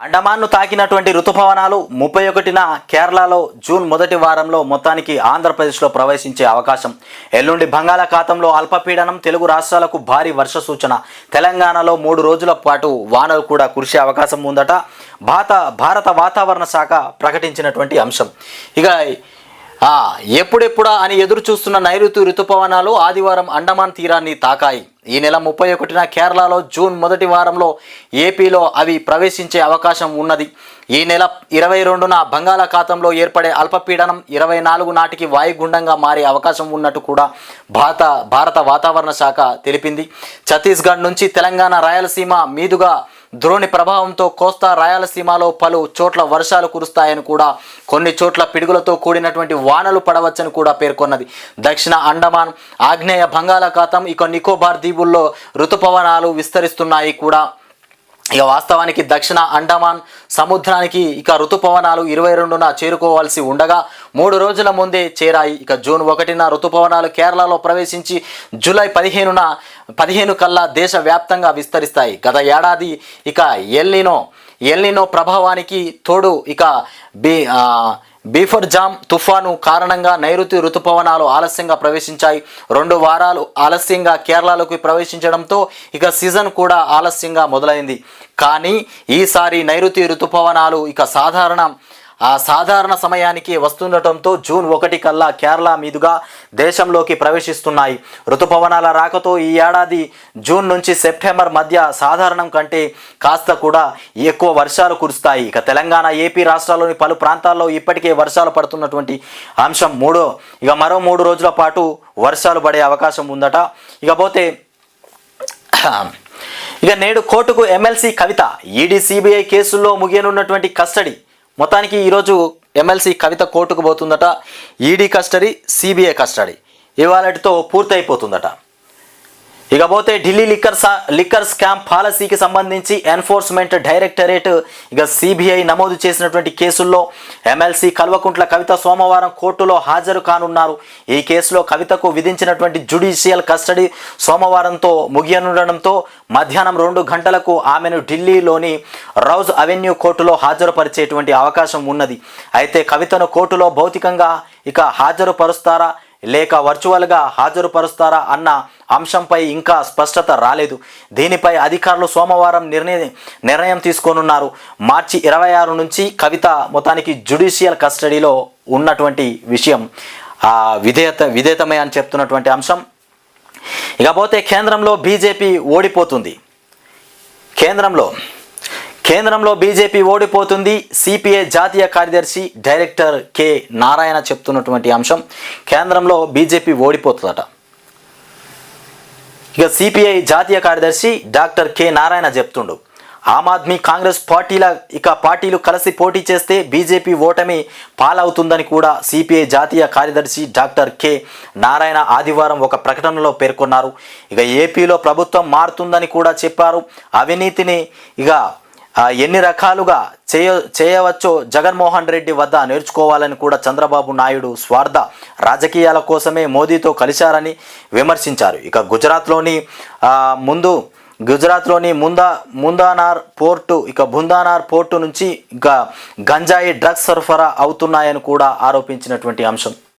అండమాన్ను తాకినటువంటి ఋతుపవనాలు ముప్పై ఒకటిన కేరళలో జూన్ మొదటి వారంలో మొత్తానికి ఆంధ్రప్రదేశ్లో ప్రవేశించే అవకాశం. ఎల్లుండి బంగాళాఖాతంలో అల్పపీడనం తెలుగు రాష్ట్రాలకు భారీ వర్ష సూచన. తెలంగాణలో మూడు రోజుల పాటు వానలు కూడా కురిసే అవకాశం ఉందట. భారత భారత వాతావరణ శాఖ ప్రకటించినటువంటి అంశం. ఇక ఎప్పుడెప్పుడా అని ఎదురు చూస్తున్న నైరుతి రుతుపవనాలు ఆదివారం అండమాన్ తీరాన్ని తాకాయి. ఈ నెల ముప్పై ఒకటిన కేరళలో జూన్ మొదటి వారంలో ఏపీలో అవి ప్రవేశించే అవకాశం ఉన్నది. ఈ నెల ఇరవై రెండున బంగాళాఖాతంలో ఏర్పడే అల్పపీడనం ఇరవై నాలుగు నాటికి వాయుగుండంగా మారే అవకాశం ఉన్నట్టు కూడా భారత భారత వాతావరణ శాఖ తెలిపింది. ఛత్తీస్గఢ్ నుంచి తెలంగాణ రాయలసీమ మీదుగా ద్రోణి ప్రభావంతో కోస్తా రాయలసీమలో పలు చోట్ల వర్షాలు కురుస్తాయని కూడా కొన్ని చోట్ల పిడుగులతో కూడినటువంటి వానలు పడవచ్చని కూడా పేర్కొన్నది. దక్షిణ అండమాన్ ఆగ్నేయ బంగాళాఖాతం ఇక నికోబార్ దీవుల్లో ఋతుపవనాలు విస్తరిస్తున్నాయి కూడా. ఇక వాస్తవానికి దక్షిణ అండమాన్ సముద్రానికి ఇక ఋతుపవనాలు ఇరవై రెండున చేరుకోవాల్సి ఉండగా మూడు రోజుల ముందే చేరాయి. ఇక జూన్ ఒకటిన ఋతుపవనాలు కేరళలో ప్రవేశించి జూలై పదిహేనున పదిహేను కల్లా దేశవ్యాప్తంగా విస్తరిస్తాయి. గత ఏడాది ఇక ఎల్లినో ఎల్లినో ప్రభావానికి తోడు ఇక బి బీఫర్ జామ్ తుఫాను కారణంగా నైరుతి రుతుపవనాలు ఆలస్యంగా ప్రవేశించాయి. రెండు వారాలు ఆలస్యంగా కేరళలోకి ప్రవేశించడంతో ఇక సీజన్ కూడా ఆలస్యంగా మొదలైంది. కానీ ఈసారి నైరుతి రుతుపవనాలు ఇక సాధారణ ఆ సాధారణ సమయానికి వస్తుండటంతో జూన్ ఒకటి కల్లా కేరళ మీదుగా దేశంలోకి ప్రవేశిస్తున్నాయి. ఋతుపవనాల రాకతో ఈ ఏడాది జూన్ నుంచి సెప్టెంబర్ మధ్య సాధారణం కంటే కాస్త కూడా ఎక్కువ వర్షాలు కురుస్తాయి. ఇక తెలంగాణ ఏపీ రాష్ట్రాల్లోని పలు ప్రాంతాల్లో ఇప్పటికే వర్షాలు పడుతున్నటువంటి అంశం మూడో ఇక మరో మూడు రోజుల పాటు వర్షాలు పడే అవకాశం ఉందట. ఇకపోతే ఇక నేడు కోర్టుకు ఎమ్మెల్సీ కవిత ఈడీ సిబిఐ కేసుల్లో ముగియనున్నటువంటి కస్టడీ మొత్తానికి ఈరోజు ఎమ్మెల్సీ కవిత కోర్టుకు పోతుందట ఈడీ కస్టడీ సిబిఐ కస్టడీ ఇవాళటితో పూర్తయిపోతుందట. ఇకపోతే ఢిల్లీ లిక్కర్ లిక్కర్ స్కామ్ పాలసీకి సంబంధించి ఎన్ఫోర్స్మెంట్ డైరెక్టరేట్ ఇక సిబిఐ నమోదు చేసినటువంటి కేసుల్లో ఎమ్మెల్సీ కల్వకుంట్ల కవిత సోమవారం కోర్టులో హాజరు కానున్నారు. ఈ కేసులో కవితకు విధించినటువంటి జుడిషియల్ కస్టడీ సోమవారంతో ముగియనుండడంతో మధ్యాహ్నం రెండు గంటలకు ఆమెను ఢిల్లీలోని రౌజ్ అవెన్యూ కోర్టులో హాజరుపరిచేటువంటి అవకాశం ఉన్నది. అయితే కవితను కోర్టులో భౌతికంగా ఇక హాజరుపరుస్తారా? లేక వర్చువల్గా హాజరుపరుస్తారా అన్న అంశంపై ఇంకా స్పష్టత రాలేదు. దీనిపై అధికారులు సోమవారం నిర్ణయం నిర్ణయం తీసుకోనున్నారు. మార్చి ఇరవై ఆరు నుంచి కవిత మొత్తానికి జుడిషియల్ కస్టడీలో ఉన్నటువంటి విషయం. విధేయత విధేయతమే అని చెప్తున్నటువంటి అంశం. ఇకపోతే కేంద్రంలో బీజేపీ ఓడిపోతుంది. కేంద్రంలో కేంద్రంలో బీజేపీ ఓడిపోతుంది. సిపిఐ జాతీయ కార్యదర్శి డైరెక్టర్ కె నారాయణ చెప్తున్నటువంటి అంశం కేంద్రంలో బీజేపీ ఓడిపోతుందట. ఇక సిపిఐ జాతీయ కార్యదర్శి డాక్టర్ కె నారాయణ చెప్తుండు. ఆమ్ ఆద్మీ కాంగ్రెస్ పార్టీల ఇక పార్టీలు కలిసి పోటీ చేస్తే బీజేపీ ఓటమి పాలవుతుందని కూడా సిపిఐ జాతీయ కార్యదర్శి డాక్టర్ కె నారాయణ ఆదివారం ఒక ప్రకటనలో పేర్కొన్నారు. ఇక ఏపీలో ప్రభుత్వం మారుతుందని కూడా చెప్పారు. అవినీతిని ఇక ఎన్ని రకాలుగా చేయ చేయవచ్చో జగన్మోహన్ రెడ్డి వద్ద నేర్చుకోవాలని కూడా చంద్రబాబు నాయుడు స్వార్థ రాజకీయాల కోసమే మోదీతో కలిశారని విమర్శించారు. ఇక గుజరాత్లోని ముందు గుజరాత్లోని ముందా ముందానార్ పోర్టు ఇక బుందానార్ పోర్టు నుంచి ఇక గంజాయి డ్రగ్స్ సరఫరా అవుతున్నాయని కూడా ఆరోపించినటువంటి అంశం.